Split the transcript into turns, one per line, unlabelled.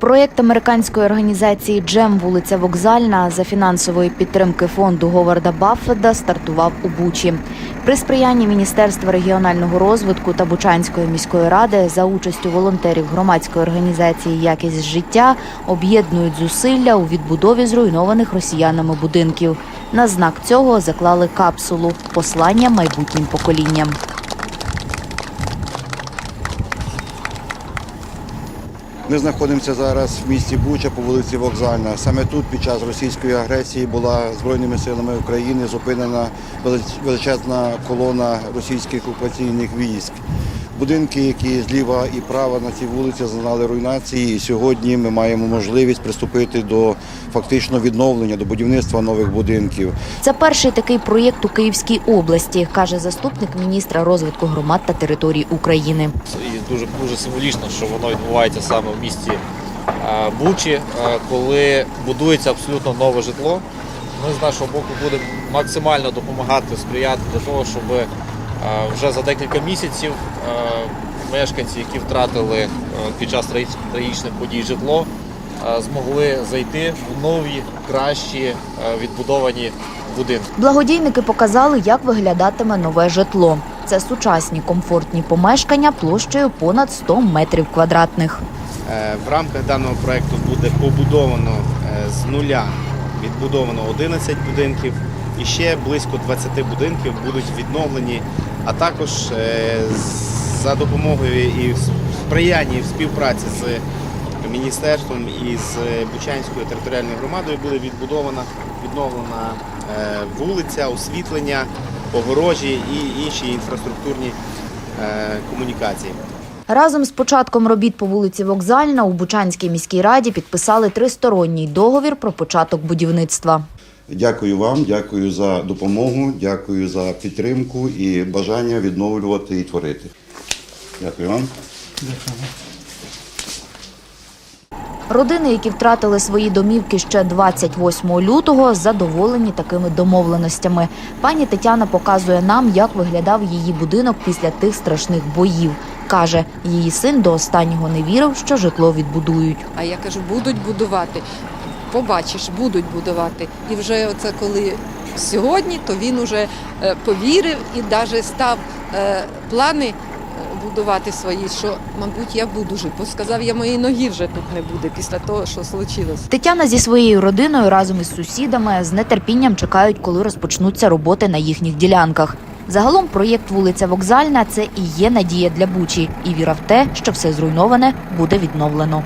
Проєкт американської організації Джем вулиця Вокзальна за фінансової підтримки фонду Говарда Баффеда стартував у Бучі. При сприянні Міністерства регіонального розвитку та Бучанської міської ради за участю волонтерів громадської організації Якість життя об'єднують зусилля у відбудові зруйнованих росіянами будинків. На знак цього заклали капсулу послання майбутнім поколінням.
Ми знаходимося зараз в місті Буча по вулиці Вокзальна. Саме тут під час російської агресії була Збройними силами України зупинена величезна колона російських окупаційних військ. Будинки, які зліва і права на цій вулиці зазнали руйнації, і сьогодні ми маємо можливість приступити до фактично відновлення, до будівництва нових будинків.
Це перший такий проєкт у Київській області, каже заступник міністра розвитку громад та територій України.
Дуже дуже символічно, що воно відбувається саме в місті е, Бучі, е, коли будується абсолютно нове житло. Ми з нашого боку будемо максимально допомагати, сприяти для того, щоб е, вже за декілька місяців мешканці, які втратили під час трагічних подій житло, змогли зайти в нові, кращі відбудовані будинки.
Благодійники показали, як виглядатиме нове житло. Це сучасні комфортні помешкання площею понад 100 метрів квадратних.
Е, В рамках даного проекту буде побудовано е, з нуля відбудовано 11 будинків і ще близько 20 будинків будуть відновлені, а також е, за допомогою і в сприянні і в співпраці з міністерством і з Бучанською територіальною громадою буде відбудована відновлена вулиця, освітлення, огорожі і інші інфраструктурні е, комунікації.
Разом з початком робіт по вулиці Вокзальна у Бучанській міській раді підписали тристоронній договір про початок будівництва.
Дякую вам, дякую за допомогу, дякую за підтримку і бажання відновлювати і творити. Дякую вам.
Родини, які втратили свої домівки ще 28 лютого, задоволені такими домовленостями. Пані Тетяна показує нам, як виглядав її будинок після тих страшних боїв. Каже, її син до останнього не вірив, що житло відбудують.
А я кажу, будуть будувати. Побачиш, будуть будувати. І вже оце коли сьогодні, то він уже е, повірив і навіть став е, плани будувати свої, що, мабуть, я буду жити. Сказав, я моєї ноги вже тут не буде після того, що случилось.
Тетяна зі своєю родиною разом із сусідами з нетерпінням чекають, коли розпочнуться роботи на їхніх ділянках. Загалом проєкт вулиця Вокзальна це і є надія для Бучі, і віра в те, що все зруйноване буде відновлено.